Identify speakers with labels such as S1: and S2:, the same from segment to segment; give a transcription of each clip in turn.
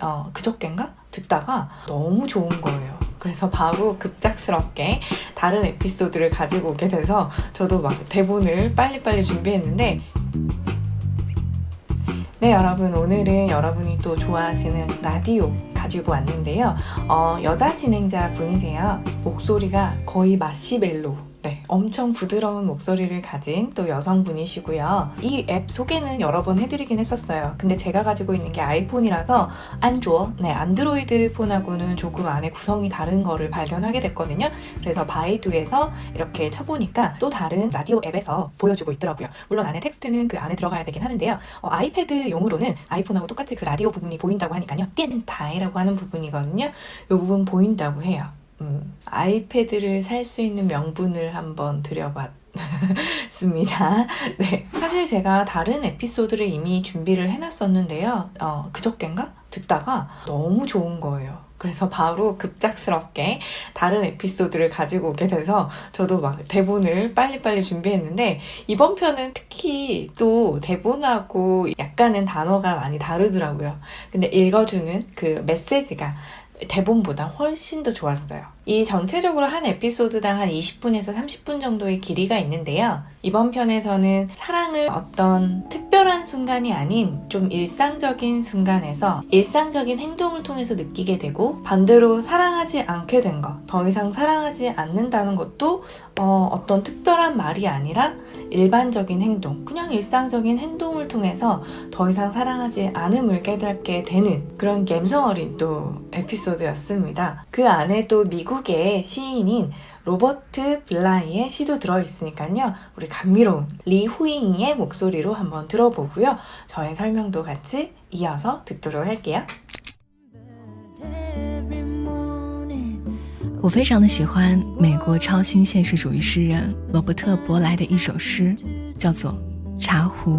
S1: 어, 그저껜가? 듣다가 너무 좋은 거예요. 그래서 바로 급작스럽게 다른 에피소드를 가지고 오게 돼서 저도 막 대본을 빨리빨리 준비했는데 네 여러분 오늘은 여러분이 또 좋아하시는 라디오 가지고 왔는데요. 어, 여자 진행자 분이세요. 목소리가 거의 마시멜로 네, 엄청 부드러운 목소리를 가진 또 여성분이시고요. 이 앱 소개는 여러 번 해드리긴 했었어요. 근데 제가 가지고 있는 게 아이폰이라서 안卓, 네, 안드로이드 폰하고는 조금 안에 구성이 다른 거를 발견하게 됐거든요. 그래서 바이두에서 이렇게 쳐보니까 또 다른 라디오 앱에서 보여주고 있더라고요. 물론 안에 텍스트는 그 안에 들어가야 되긴 하는데요. 어, 아이패드용으로는 아이폰하고 똑같이 그 라디오 부분이 보인다고 하니까요. 띠엔타이라고 하는 부분이거든요. 이 부분 보인다고 해요. 음, 아이패드를 살 수 있는 명분을 한번 드려봤습니다. 네. 사실 제가 다른 에피소드를 이미 준비를 해놨었는데요. 어, 그저껜가? 듣다가 너무 좋은 거예요. 그래서 바로 급작스럽게 다른 에피소드를 가지고 오게 돼서 저도 막 대본을 빨리빨리 준비했는데 이번 편은 특히 또 대본하고 약간은 단어가 많이 다르더라고요. 근데 읽어주는 그 메시지가 대본보다 훨씬 더 좋았어요. 이 전체적으로 한 에피소드당 한 20분에서 30분 정도의 길이가 있는데요. 이번 편에서는 사랑을 어떤 특별한 순간이 아닌 좀 일상적인 순간에서 일상적인 행동을 통해서 느끼게 되고 반대로 사랑하지 않게 된 것, 더 이상 사랑하지 않는다는 것도 어, 어떤 특별한 말이 아니라 일반적인 행동, 그냥 일상적인 행동을 통해서 더 이상 사랑하지 않음을 깨닫게 되는 그런 감성 어린 또 에피소드였습니다. 그 안에 또 미국의 시인인 로버트 블라이의 시도 들어있으니까요. 우리 감미로운 리후잉의 목소리로 한번 들어보고요. 저의 설명도 같이 이어서 듣도록 할게요.
S2: 我非常的喜欢美国超新现实主义诗人罗伯特·伯莱的一首诗，叫做《茶壶》。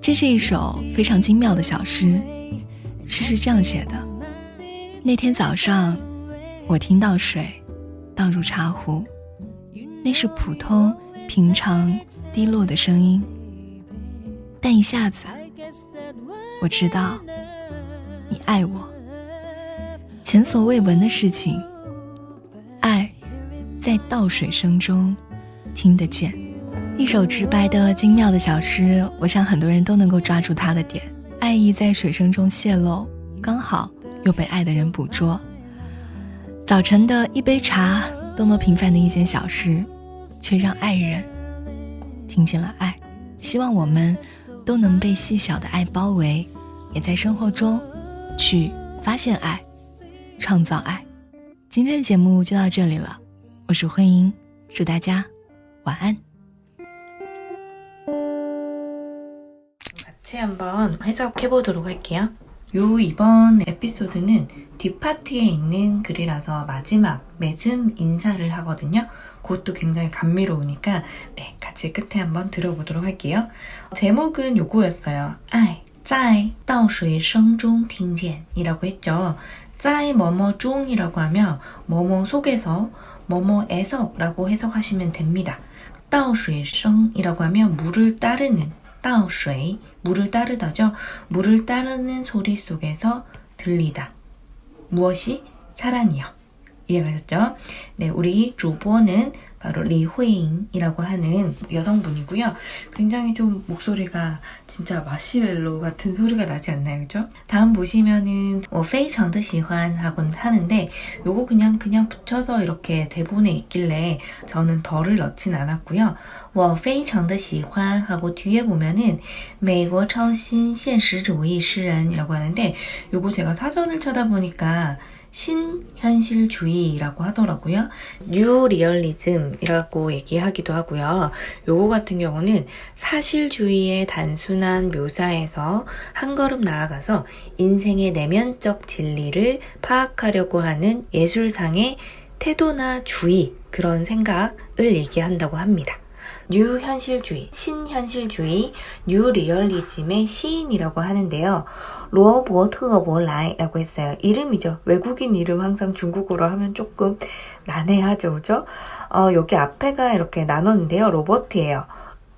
S2: 这是一首非常精妙的小诗，诗是这样写的：那天早上，我听到水倒入茶壶，那是普通、平常、低落的声音，但一下子，我知道你爱我。前所未闻的事情。在倒水声中听得见。一首直白的精妙的小诗，我想很多人都能够抓住它的点。爱意在水声中泄露，刚好又被爱的人捕捉。早晨的一杯茶，多么平凡的一件小事，却让爱人听见了爱。希望我们都能被细小的爱包围，也在生活中去发现爱，创造爱。今天的节目就到这里了，我是慧英，祝大家晚安。
S1: 같이 한번 해석해 보도록 할게요. 요 이번 에피소드는 뒷파트에 있는 글이라서 마지막 맺음 인사를 하거든요. 그것도 굉장히 감미로우니까 네 같이 끝에 한번 들어보도록 할게요. 제목은 요거였어요. 아이, 在倒水声中听见이라고 했죠. 在 뭐뭐 중이라고 하면 뭐뭐 속에서 뭐뭐에서 라고 해석하시면 됩니다. 倒水声이라고 하면 물을 따르는 倒水 물을 따르다죠. 물을 따르는 소리 속에서 들리다. 무엇이? 사랑이요. 이해가셨죠? 네, 우리 주보는 바로 리회잉이라고 하는 여성분이고요. 굉장히 좀 목소리가 진짜 마시멜로 같은 소리가 나지 않나요? 그죠? 다음 보시면은 뭐 페이정드 시환 하곤 하는데 요거 그냥 그냥 붙여서 이렇게 대본에 있길래 저는 덜을 넣진 않았고요. 我非常的喜欢 하고 뒤에 보면은 美国超新现实主义诗人이라고 하는데 요거 제가 사전을 찾아보니까 신현실주의라고 하더라고요. 뉴리얼리즘이라고 얘기하기도 하고요. 요거 같은 경우는 사실주의의 단순한 묘사에서 한 걸음 나아가서 인생의 내면적 진리를 파악하려고 하는 예술상의 태도나 주의, 그런 생각을 얘기한다고 합니다. 뉴 현실주의, 신현실주의, 뉴 리얼리즘의 시인이라고 하는데요. 로버트 볼라이라고 했어요. 이름이죠. 외국인 이름 항상 중국어로 하면 조금 난해하죠, 그죠? 어, 여기 앞에가 이렇게 나눴는데요. 로버트예요.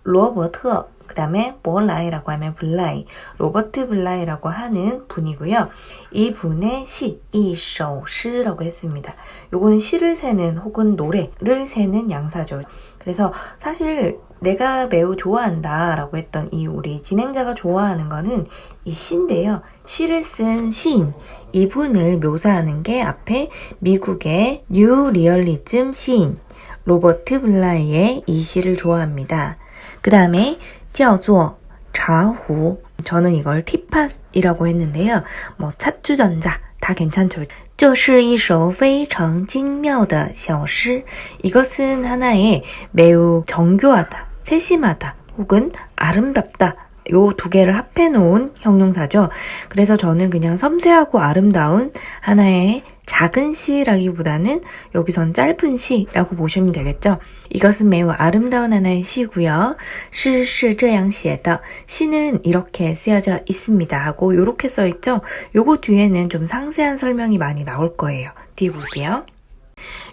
S1: 로버트 그 다음에 볼라이라고 하면 블라이, 로버트 블라이라고 하는 분이고요. 이 분의 시, 이 쇼 시라고 했습니다. 요거는 시를 세는 혹은 노래를 세는 양사죠. 그래서 사실 내가 매우 좋아한다 라고 했던 이 우리 진행자가 좋아하는 거는 이 시인데요. 시를 쓴 시인, 이분을 묘사하는 게 앞에 미국의 뉴 리얼리즘 시인 로버트 블라이의 이 시를 좋아합니다. 그 다음에 叫做 좌후 저는 이걸 티팟이라고 했는데요. 뭐 차주전자 다 괜찮죠. 这是一首非常精妙的小诗. 이것은 하나의 매우 정교하다, 세심하다, 혹은 아름답다. 요 두 개를 합해 놓은 형용사죠. 그래서 저는 그냥 섬세하고 아름다운 하나의 작은 시라기보다는 여기선 짧은 시라고 보시면 되겠죠. 이것은 매우 아름다운 하나의 시고요. 诗是这样写的. 시는 이렇게 쓰여져 있습니다. 하고 요렇게 써 있죠. 요거 뒤에는 좀 상세한 설명이 많이 나올 거예요. 뒤에 볼게요.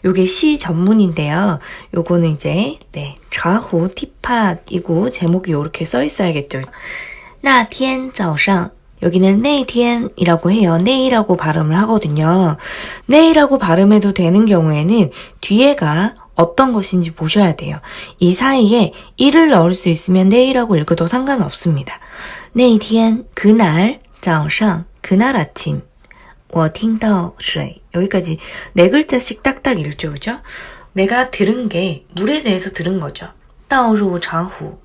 S1: 요게 시 전문인데요. 요거는 이제 네 좌호 티팟이고 제목이 요렇게 써 있어야겠죠. 那天早上 여기는 내일이라고 해요. 내일이라고 발음을 하거든요. 내일이라고 발음해도 되는 경우에는 뒤에가 어떤 것인지 보셔야 돼요. 이 사이에 일을 넣을 수 있으면 내일이라고 읽어도 상관없습니다. 내일 그날 早上 그날 아침 我听到水 여기까지 네 글자씩 딱딱 읽죠, 그죠? 내가 들은 게 물에 대해서 들은 거죠. 道入茶壶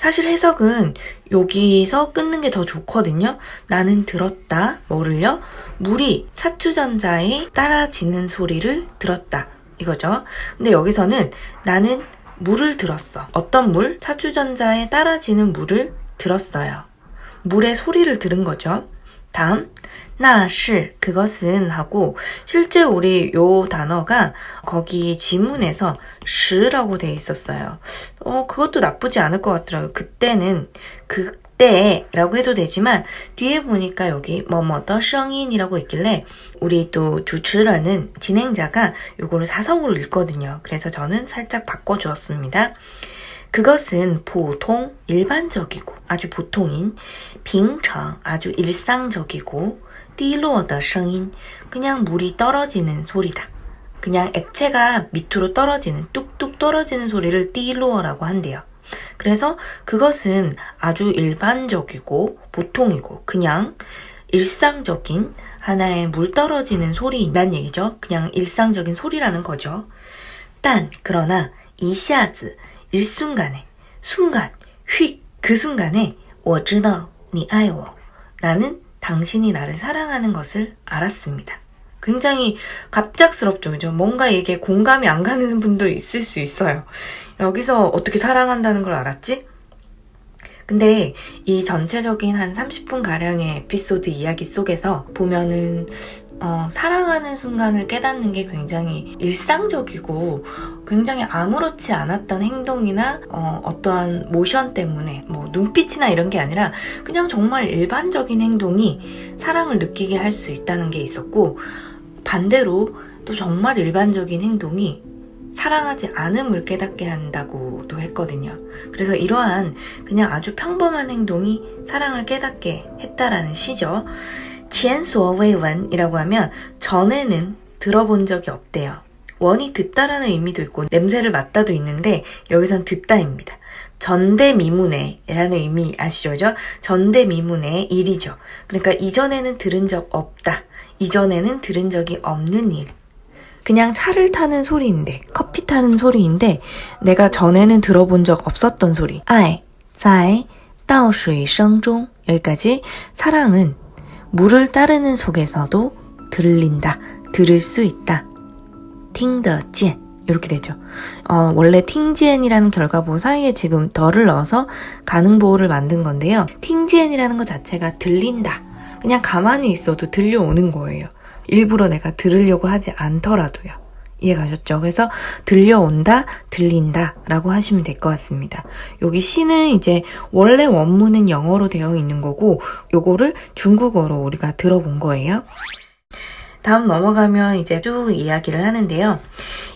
S1: 사실 해석은 여기서 끊는 게 더 좋거든요. 나는 들었다. 뭐를요? 물이 차추전자에 따라지는 소리를 들었다. 이거죠. 근데 여기서는 나는 물을 들었어. 어떤 물? 차추전자에 따라지는 물을 들었어요. 물의 소리를 들은 거죠. 다음, 나시 그것은 하고 실제 우리 요 단어가 거기 지문에서 시라고 돼 있었어요. 어 그것도 나쁘지 않을 것 같더라고요. 그때는 그 때라고 해도 되지만 뒤에 보니까 여기 뭐뭐더 성인이라고 있길래 우리 또 주츠라는 진행자가 요거를 사성으로 읽거든요. 그래서 저는 살짝 바꿔주었습니다. 그것은 보통 일반적이고 아주 보통인 빙청 아주 일상적이고 滴落的声音 그냥 물이 떨어지는 소리다. 그냥 액체가 밑으로 떨어지는 뚝뚝 떨어지는 소리를 띠로어라고 한대요. 그래서 그것은 아주 일반적이고 보통이고 그냥 일상적인 하나의 물 떨어지는 소리란 얘기죠. 그냥 일상적인 소리라는 거죠. 딴 그러나 이샤즈 일순간에 순간 휙 그 순간에 我知道你爱我 나는 당신이 나를 사랑하는 것을 알았습니다. 굉장히 갑작스럽죠. 그죠? 뭔가 이게 공감이 안 가는 분도 있을 수 있어요. 여기서 어떻게 사랑한다는 걸 알았지? 근데 이 전체적인 한 30분 가량의 에피소드 이야기 속에서 보면은 어, 사랑하는 순간을 깨닫는 게 굉장히 일상적이고 굉장히 아무렇지 않았던 행동이나 어, 어떠한 모션 때문에 뭐 눈빛이나 이런 게 아니라 그냥 정말 일반적인 행동이 사랑을 느끼게 할 수 있다는 게 있었고 반대로 또 정말 일반적인 행동이 사랑하지 않음을 깨닫게 한다고도 했거든요. 그래서 이러한 그냥 아주 평범한 행동이 사랑을 깨닫게 했다라는 시죠. 前所未闻이라고 하면 전에는 들어본 적이 없대요. 원이 듣다라는 의미도 있고 냄새를 맡다도 있는데 여기선 듣다입니다. 전대미문에라는 의미 아시죠? 그죠? 전대미문의 일이죠. 그러니까 이전에는 들은 적 없다. 이전에는 들은 적이 없는 일. 그냥 차를 타는 소리인데, 커피 타는 소리인데, 내가 전에는 들어본 적 없었던 소리. 아이, 在倒水声中 여기까지 사랑은 물을 따르는 속에서도 들린다, 들을 수 있다. 听得见 이렇게 되죠. 어, 원래 팅지엔이라는 결과보 사이에 지금 덜을 넣어서 가능보호를 만든 건데요. 팅지엔이라는 것 자체가 들린다. 그냥 가만히 있어도 들려오는 거예요. 일부러 내가 들으려고 하지 않더라도요. 이해가셨죠? 그래서 들려온다, 들린다 라고 하시면 될 것 같습니다. 여기 시는 이제 원래 원문은 영어로 되어 있는 거고 요거를 중국어로 우리가 들어본 거예요. 다음 넘어가면 이제 쭉 이야기를 하는데요.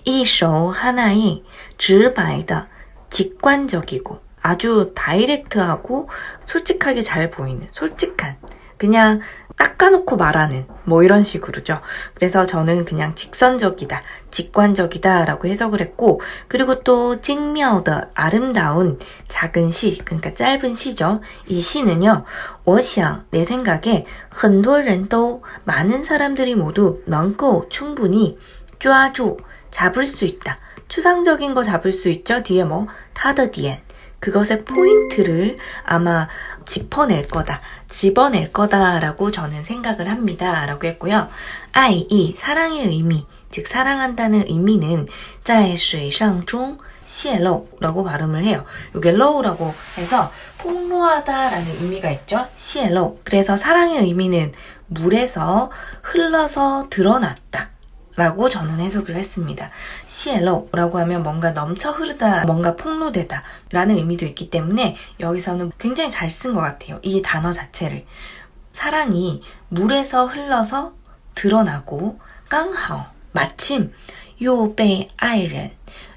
S1: 이쇼 하나의 질바이다 직관적이고 아주 다이렉트하고 솔직하게 잘 보이는 솔직한 그냥 닦아놓고 말하는 뭐 이런 식으로죠. 그래서 저는 그냥 직선적이다, 직관적이다 라고 해석을 했고 그리고 또精妙的 아름다운 작은 시 그러니까 짧은 시죠. 이 시는요. 我想내 생각에 很多人都 많은 사람들이 모두 能够 충분히 抓住 잡을 수 있다. 추상적인 거 잡을 수 있죠. 뒤에 뭐 타더 디엔 그것의 포인트를 아마 짚어낼 거다, 집어낼 거다라고 저는 생각을 합니다. 라고 했고요. 아이, 이 사랑의 의미, 즉 사랑한다는 의미는 在水上中泄露라고 발음을 해요. 이게 low라고 해서 폭로하다라는 의미가 있죠. 泄露. 그래서 사랑의 의미는 물에서 흘러서 드러났다. 라고 저는 해석을 했습니다. 시엘로라고 하면 뭔가 넘쳐 흐르다, 뭔가 폭로되다 라는 의미도 있기 때문에 여기서는 굉장히 잘 쓴 것 같아요. 이 단어 자체를. 사랑이 물에서 흘러서 드러나고 깡하오 마침 요베 아이른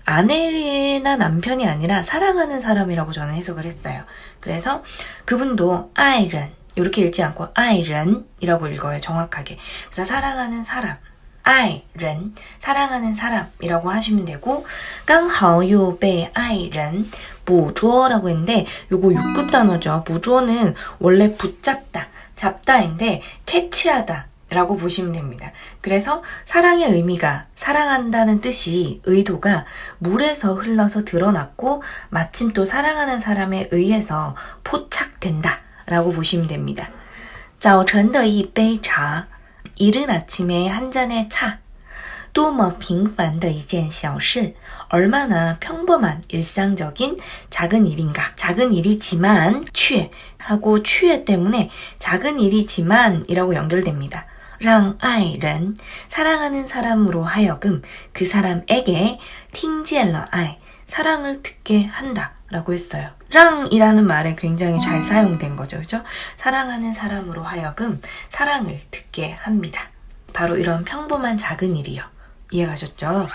S1: 아내나 남편이 아니라 사랑하는 사람이라고 저는 해석을 했어요. 그래서 그분도 아이른 이렇게 읽지 않고 아이른이라고 읽어요. 정확하게. 그래서 사랑하는 사람 爱人 사랑하는 사람이라고 하시면 되고 刚好又被爱人捕捉라고 했는데 요거 6급 단어죠.捕捉는 원래 붙잡다, 잡다인데 캐치하다 라고 보시면 됩니다. 그래서 사랑의 의미가 사랑한다는 뜻이 의도가 물에서 흘러서 드러났고 마침 또 사랑하는 사람에 의해서 포착된다 라고 보시면 됩니다. 早晨的一杯茶 이른 아침에 한 잔의 차. 多么平凡的一件小事. 얼마나 평범한 일상적인 작은 일인가. 작은 일이지만 却 하고 却 때문에 작은 일이지만이라고 연결됩니다. 让爱人 사랑하는 사람으로 하여금 그 사람에게 听见了爱 사랑을 듣게 한다. 라고 했어요. 랑이라는 말에 굉장히 잘 사용된 거죠. 그죠? 사랑하는 사람으로 하여금 사랑을 듣게 합니다. 바로 이런 평범한 작은 일이요. 이해가셨죠?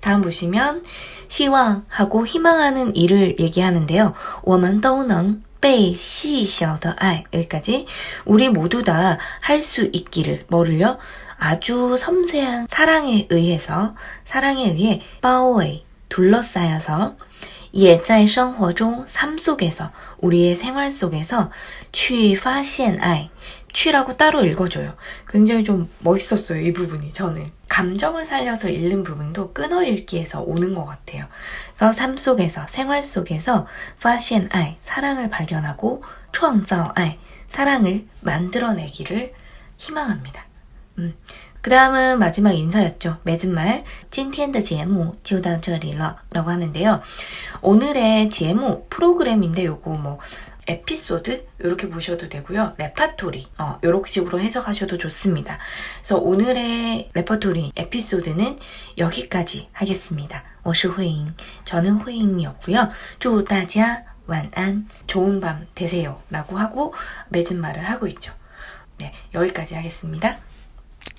S1: 다음 보시면 希望 하고 희망하는 일을 얘기하는데요. 我们都能被细小的爱 여기까지 우리 모두 다 할 수 있기를 뭐를요? 아주 섬세한 사랑에 의해서 사랑에 의해 包围 둘러싸여서 也在生活中삶 속에서 우리의 생활 속에서 去发现爱 취라고 따로 읽어줘요. 굉장히 좀 멋있었어요, 이 부분이 저는. 감정을 살려서 읽는 부분도 끊어 읽기에서 오는 것 같아요. 그래서 삶 속에서, 생활 속에서 发现爱, 사랑을 발견하고 创造爱, 사랑을 만들어내기를 희망합니다. 음. 그 다음은 마지막 인사였죠. 맺은 말, 今天的节目就到这里了 라고 하는데요. 오늘의 제목, 프로그램인데 요거 뭐 에피소드 이렇게 보셔도 되고요. 레파토리 어, 이렇게 식으로 해석하셔도 좋습니다. 그래서 오늘의 레퍼토리 에피소드는 여기까지 하겠습니다. 我是慧莹 저는慧莹이었고요. 祝大家晚安 좋은 밤 되세요 라고 하고 맺은 말을 하고 있죠. 네, 여기까지 하겠습니다.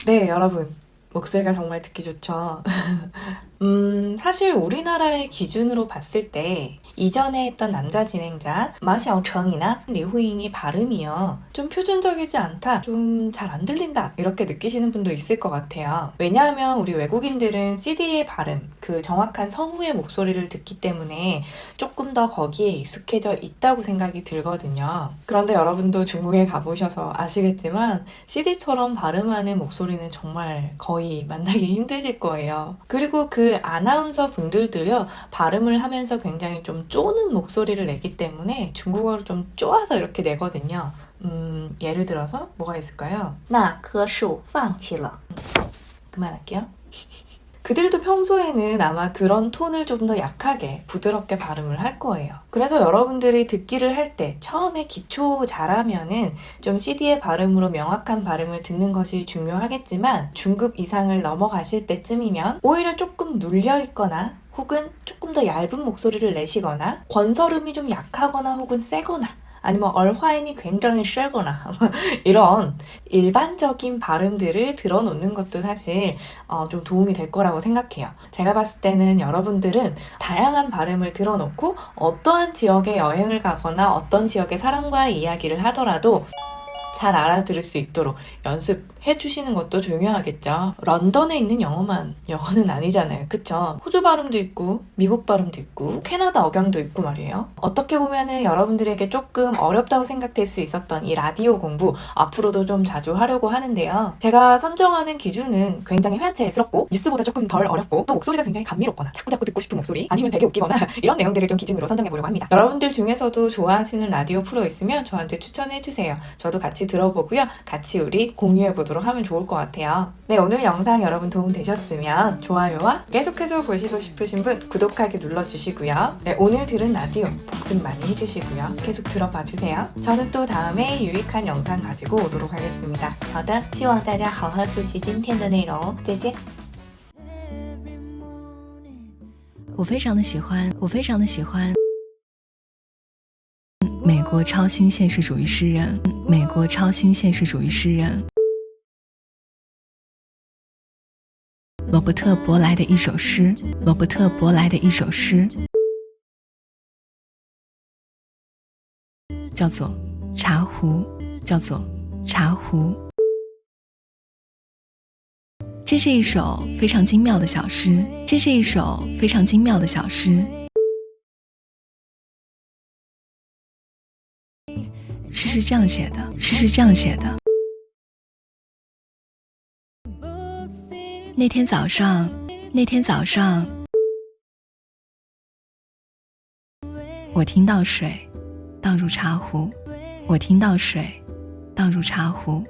S1: 네, 여러분. 목소리가 정말 듣기 좋죠. 음, 사실 우리나라의 기준으로 봤을 때 이전에 했던 남자 진행자 마샤오청이나 리후잉의 발음이요. 좀 표준적이지 않다, 좀 잘 안 들린다 이렇게 느끼시는 분도 있을 것 같아요. 왜냐하면 우리 외국인들은 CD의 발음, 그 정확한 성우의 목소리를 듣기 때문에 조금 더 거기에 익숙해져 있다고 생각이 들거든요. 그런데 여러분도 중국에 가보셔서 아시겠지만 CD처럼 발음하는 목소리는 정말 거의 만나기 힘드실 거예요. 그리고 그 아나운서 분들도요, 발음을 하면서 굉장히 좀 쪼는 목소리를 내기 때문에 중국어를 좀 쪼아서 이렇게 내거든요. 음, 예를 들어서 뭐가 있을까요? 那棵树放弃了. 그만할게요. 그들도 평소에는 아마 그런 톤을 좀 더 약하게 부드럽게 발음을 할 거예요. 그래서 여러분들이 듣기를 할 때 처음에 기초 잘하면은 좀 CD의 발음으로 명확한 발음을 듣는 것이 중요하겠지만 중급 이상을 넘어가실 때쯤이면 오히려 조금 눌려 있거나 혹은 조금 더 얇은 목소리를 내시거나 권설음이 좀 약하거나 혹은 세거나 아니면 얼화인이 굉장히 쉐거나 이런 일반적인 발음들을 들어놓는 것도 사실 어, 좀 도움이 될 거라고 생각해요. 제가 봤을 때는 여러분들은 다양한 발음을 들어놓고 어떠한 지역에 여행을 가거나 어떤 지역의 사람과의 이야기를 하더라도 잘 알아들을 수 있도록 연습해 주시는 것도 중요하겠죠. 런던에 있는 영어만 영어는 아니잖아요. 그쵸? 호주 발음도 있고, 미국 발음도 있고, 캐나다 억양도 있고 말이에요. 어떻게 보면은 여러분들에게 조금 어렵다고 생각될 수 있었던 이 라디오 공부 앞으로도 좀 자주 하려고 하는데요. 제가 선정하는 기준은 굉장히 회화체스럽고, 뉴스보다 조금 덜 어렵고, 또 목소리가 굉장히 감미롭거나, 자꾸자꾸 듣고 싶은 목소리, 아니면 되게 웃기거나, 이런 내용들을 좀 기준으로 선정해 보려고 합니다. 여러분들 중에서도 좋아하시는 라디오 프로 있으면 저한테 추천해 주세요. 저도 같이 들어보고요. 같이 우리 공유해 보도록 하면 좋을 것 같아요. 네, 오늘 영상 여러분 도움 되셨으면 좋아요와 계속해서 보시고 싶으신 분 구독하기 눌러주시고요. 네, 오늘 들은 라디오 복습 많이 해주시고요. 계속 들어봐 주세요. 저는 또 다음에 유익한 영상 가지고 오도록 하겠습니다. 好的，希望大家好好复习今天的内容，再见。
S2: 我非常的喜欢，我非常的喜欢 美国超新现实主义诗人，美国超新现实主义诗人罗伯特·伯莱的一首诗，罗伯特·伯莱的一首诗，叫做《茶壶》，叫做《茶壶》。这是一首非常精妙的小诗，这是一首非常精妙的小诗。诗是这样写的，诗是这样写的。那天早上，那天早上，我听到水倒入茶壶，我听到水倒入茶壶。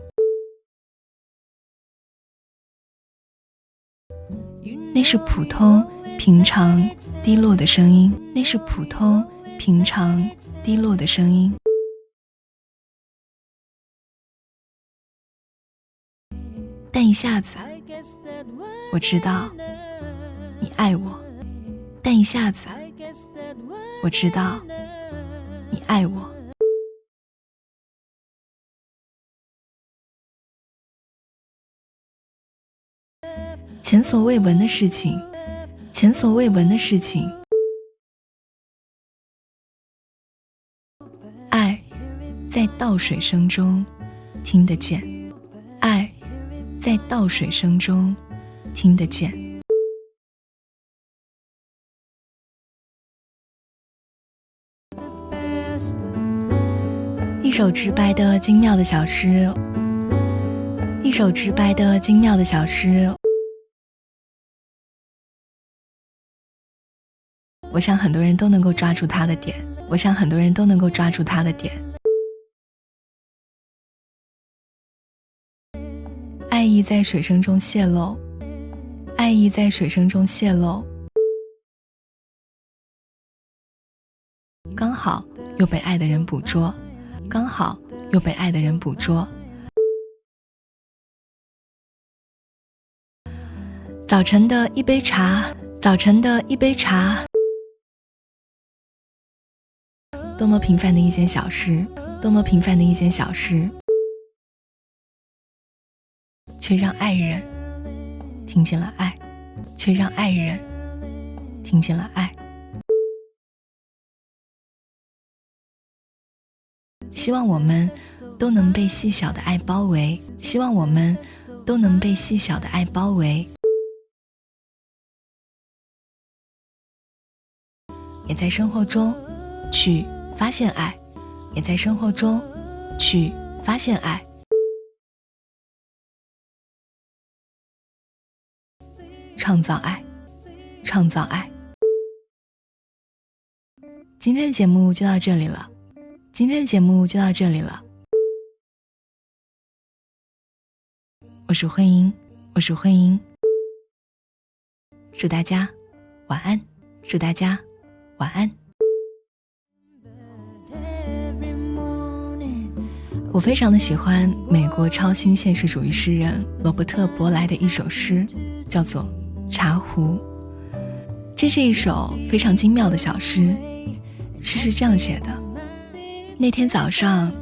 S2: 那是普通、平常、低落的声音，那是普通、平常、低落的声音。但一下子，我知道你爱我；但一下子，我知道你爱我。前所未闻的事情，前所未闻的事情。爱在倒水声中听得见，在倒水声中听得见。一首直白的精妙的小诗，一首直白的精妙的小诗。我想很多人都能够抓住它的点，我想很多人都能够抓住它的点。意在水声中泄露，爱意在水声中泄露，刚好又被爱的人捕捉，刚好又被爱的人捕捉。早晨的一杯茶，早晨的一杯茶。多么平凡的一件小事，多么平凡的一件小事，却让爱人听见了爱，却让爱人听见了爱。希望我们都能被细小的爱包围，希望我们都能被细小的爱包围，也在生活中去。发现爱，也在生活中去发现爱。创造爱，创造爱。今天的节目就到这里了，今天的节目就到这里了。我是慧英，我是慧英。祝大家晚安，祝大家晚安。我非常的喜欢美国超新现实主义诗人罗伯特·伯莱的一首诗，叫做《茶壶》。这是一首非常精妙的小诗。诗是这样写的：那天早上，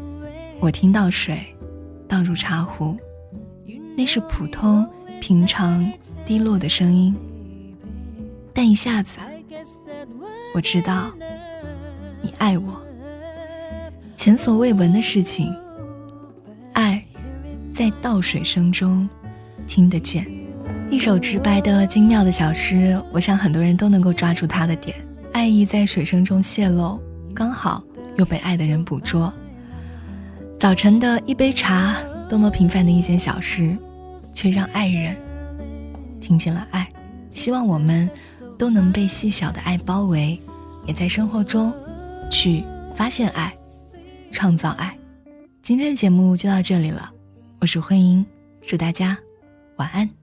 S2: 我听到水倒入茶壶，那是普通平常滴落的声音，但一下子，我知道你爱我。前所未闻的事情，爱在倒水声中听得见。一首直白的精妙的小诗，我想很多人都能够抓住它的点。爱意在水声中泄露，刚好又被爱的人捕捉。早晨的一杯茶，多么平凡的一件小事，却让爱人听见了爱。希望我们都能被细小的爱包围，也在生活中去发现爱。创造爱，今天的节目就到这里了。我是慧英，祝大家晚安。